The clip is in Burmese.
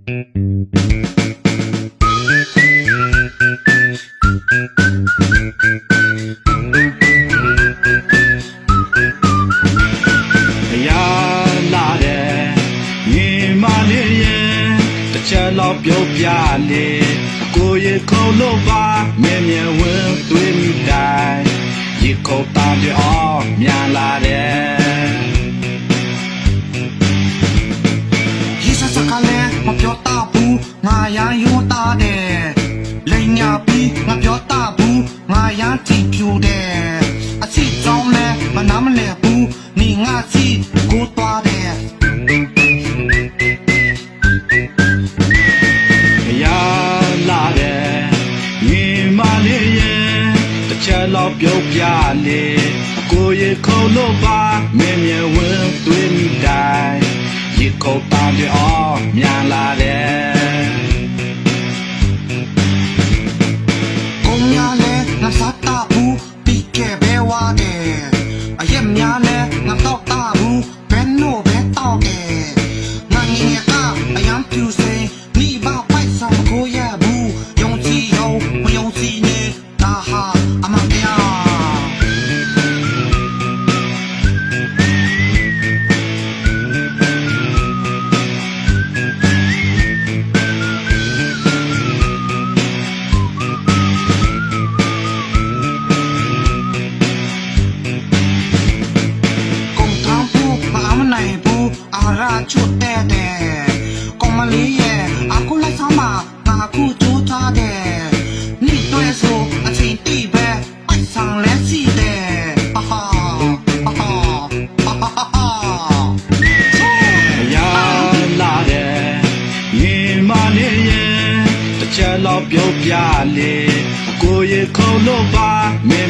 အရာလာတဲ့ညီမလေးရဲ့တစ်ချက်တော့ပြုတ်ပြလေအကိုရေခုံလို့ပါမြဲမြဲဝင်းသွေးမိတိုင်းရေခုံတောင်းပြအောင်မြန်လာတဲ့ရေး ငါရန်ယူတာတဲ့လိန်ညာပြီးငါပြောတတ်ဘူးငါရန်ကြည့်ပြူတဲ့အချစ်ကြောင့်လည်းမနာမလဲဘူးနေငါစီကိုသွားတဲ့အရာလာတဲ့ညီမလေးရဲ့တစ်ချက်တော့ပြုတ်ပြလေအကိုရေခုံလို့ပါမြဲမြဲဝင်းသွေးမိတိုင်းရေခုံတောင်းပြအောင်မြန်လာတဲ့ကို ခဲ့ပဲဝါတဲ့အရက်များလည်းငါတော့တတ်ဘူး ချွတ်တဲ့တဲ့ကောင်မလေးရဲ့အခုလိုက်ဆောင်မှာငါအခုကြိုးထားတဲ့နိတွေ့ဆိုအချိန်တိပဲပိုက်ဆောင်လဲစီတဲ့ဟာဟာဟာဟာဟာဟာဟာအရာလာတဲ့ညီမလေးရဲ့တစ်ချက်တော့ပြုတ်ပြလေအကိုရေခုံလို့ပါမြဲမြဲဝင်း